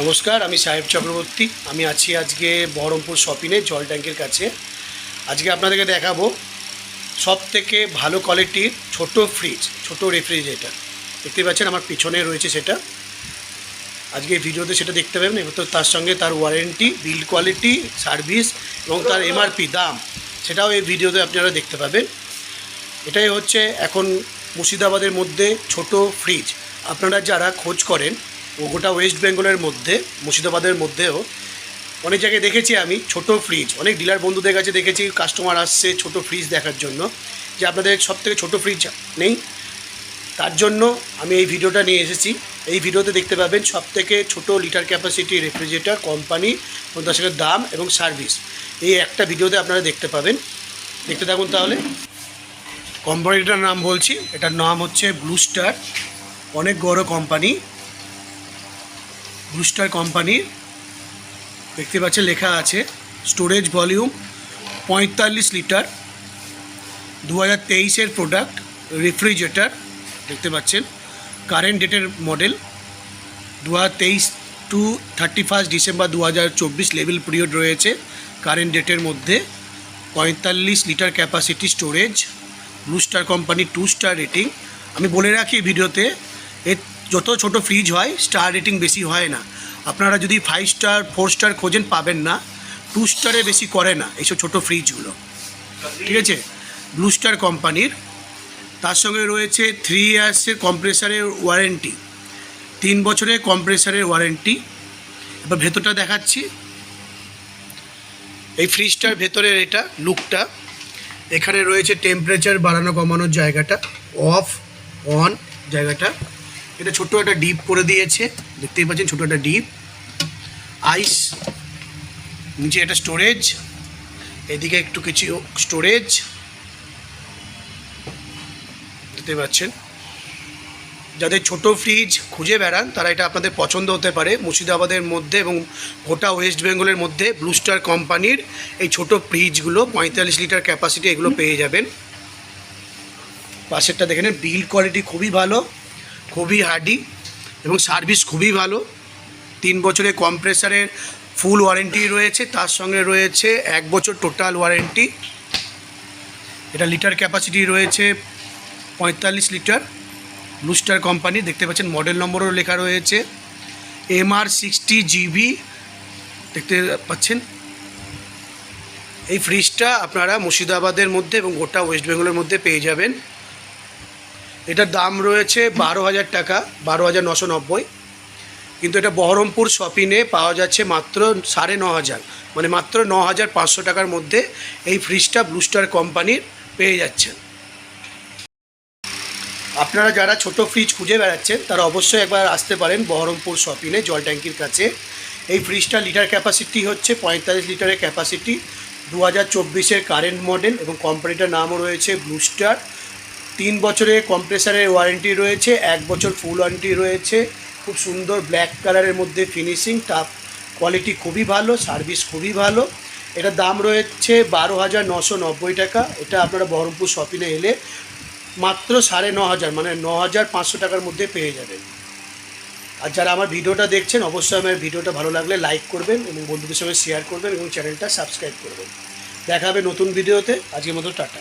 নমস্কার, আমি সাহেব চক্রবর্তী। আমি আছি আজকে বহরমপুর শপিনে জল ট্যাঙ্কের কাছে। আজকে আপনাদেরকে দেখাবো সব থেকে ভালো কোয়ালিটির ছোট ফ্রিজ ছোট রেফ্রিজারেটার দেখতে পাচ্ছেন আমার পিছনে রয়েছে সেটা। আজকে ভিডিওতে সেটা দেখতে পাবেন এবং তার সঙ্গে তার ওয়ারেন্টি বিল্ড কোয়ালিটি সার্ভিস এবং তার এমআরপি দাম, সেটাও এই ভিডিওতে আপনারা দেখতে পাবেন। এটাই হচ্ছে এখন মুর্শিদাবাদের মধ্যে ছোট ফ্রিজ আপনারা যারা খোঁজ করেন ও গোটা ওয়েস্ট বেঙ্গলের মধ্যে, মুর্শিদাবাদের মধ্যেও। অনেক জায়গায় দেখেছি আমি, ছোট ফ্রিজ অনেক ডিলার বন্ধুদের কাছে দেখেছি কাস্টমার আসছে ছোট ফ্রিজ দেখার জন্য, যে আপনাদের সব থেকে ছোটো ফ্রিজ নেই। তার জন্য আমি এই ভিডিওটা নিয়ে এসেছি। এই ভিডিওতে দেখতে পাবেন সব থেকে ছোটো লিটার ক্যাপাসিটি রেফ্রিজারেটর কোম্পানি এবং তার সঙ্গে দাম এবং সার্ভিস এই একটা ভিডিওতে আপনারা দেখতে পাবেন। দেখতে থাকুন তাহলে। কোম্পানিটার নাম বলছি। এটার নাম হচ্ছে ব্লু স্টার অনেক বড় কোম্পানি ব্লু স্টার কোম্পানির দেখতে পাচ্ছেন, লেখা আছে স্টোরেজ ভলিউম পঁয়তাল্লিশ লিটার দু হাজার তেইশের প্রোডাক্ট রেফ্রিজারেটার দেখতে পাচ্ছেন কারেন্ট ডেটের মডেল দু হাজার তেইশ টু থার্টি ফার্স্ট ডিসেম্বর দু হাজার চব্বিশ লেভেল পিরিয়ড রয়েছে কারেন্ট ডেটের মধ্যে, পঁয়তাল্লিশ litre capacity storage Blue Star company two star rating আমি বলে রাখি ভিডিওতে এর যত ছোট ফ্রিজ হয় স্টার রেটিং বেশি হয় না। আপনারা যদি ফাইভ স্টার ফোর স্টার খোঁজেন, পাবেন না। টু স্টারে বেশি করে না, এইসব ছোটো ফ্রিজগুলো ঠিক আছে? ব্লু স্টার কোম্পানির তার সঙ্গে রয়েছে থ্রি ইয়ার্সের কম্প্রেসারের ওয়ারেন্টি তিন বছরের কম্প্রেসারের ওয়ারেন্টি এবার ভেতরটা দেখাচ্ছি। এই ফ্রিজটার ভেতরের এটা লুকটা এখানে রয়েছে টেম্পারেচার বাড়ানো কমানোর জায়গাটা। অফ অন জায়গাটা। এটা ছোট্ট একটা ডিপ করে দিয়েছে। দেখতেই পাচ্ছেন ছোট একটা ডিপ। আইস, নিচে একটা স্টোরেজ, এদিকে একটু কিছু স্টোরেজ। দেখতে পাচ্ছেন। যাদের ছোট ফ্রিজ খুঁজে বেড়ান, তারা এটা আপনাদের পছন্দ হতে পারে। মুর্শিদাবাদের মধ্যে এবং গোটা ওয়েস্ট বেঙ্গলের মধ্যে ব্লু স্টার কোম্পানির এই ছোট ফ্রিজগুলো পঁয়তাল্লিশ লিটার ক্যাপাসিটি এগুলো পেয়ে যাবেন। পাশেরটা দেখে নেন বিল্ড কোয়ালিটি খুবই ভালো। খুবই হার্ডি এবং সার্ভিস খুবই ভালো। তিন বছরের কম্প্রেসারের ফুল ওয়ারেন্টি রয়েছে, তার সঙ্গে রয়েছে এক বছর টোটাল ওয়ারেন্টি। এটা লিটার ক্যাপাসিটি রয়েছে পঁয়তাল্লিশ লিটার। লুস্টার কোম্পানি, দেখতে পাচ্ছেন মডেল নম্বরও লেখা রয়েছে। এমআর সিক্সটি জিবি, দেখতে পাচ্ছেন। এই ফ্রিজটা আপনারা মুর্শিদাবাদের মধ্যে এবং গোটা ওয়েস্ট বেঙ্গলের মধ্যে পেয়ে যাবেন। এটার দাম রয়েছে বারো হাজার টাকা, বারো হাজার নশো নব্বই। কিন্তু এটা বহরমপুর শপিংয়ে পাওয়া যাচ্ছে মাত্র সাড়ে ন হাজার। মানে মাত্র ন হাজার পাঁচশো টাকার মধ্যে এই ফ্রিজটা ব্লুস্টার কোম্পানির পেয়ে যাচ্ছেন আপনারা যারা ছোট ফ্রিজ খুঁজে বেড়াচ্ছেন, তারা অবশ্যই একবার আসতে পারেন বহরমপুর শপিংয়ে জল ট্যাঙ্কির কাছে। এই ফ্রিজটা লিটার ক্যাপাসিটি হচ্ছে পঁয়তাল্লিশ লিটারের ক্যাপাসিটি দু হাজার চব্বিশের কারেন্ট মডেল এবং কোম্পানিটার নামও রয়েছে ব্লুস্টার তিন বছরের কম্প্রেসারের ওয়ারেন্টি রয়েছে, এক বছর ফুল ওয়ারেন্টি রয়েছে। খুব সুন্দর ব্ল্যাক কালারের মধ্যে ফিনিশিং, টাফ কোয়ালিটি খুবই ভালো, সার্ভিস খুবই ভালো। এটার দাম রয়েছে বারো হাজার নশো নব্বই টাকা। এটা আপনারা বহরমপুর শপিংয়ে এলে মাত্র সাড়ে ন হাজার মানে ন হাজার পাঁচশো টাকার মধ্যে পেয়ে যাবেন। আর যারা আমার ভিডিওটা দেখছেন, অবশ্যই আমার ভিডিওটা ভালো লাগলে লাইক করবেন এবং বন্ধুদের সঙ্গে শেয়ার করবেন এবং চ্যানেলটা সাবস্ক্রাইব করবেন। দেখা হবে নতুন ভিডিওতে। আজকের মতো টাটা।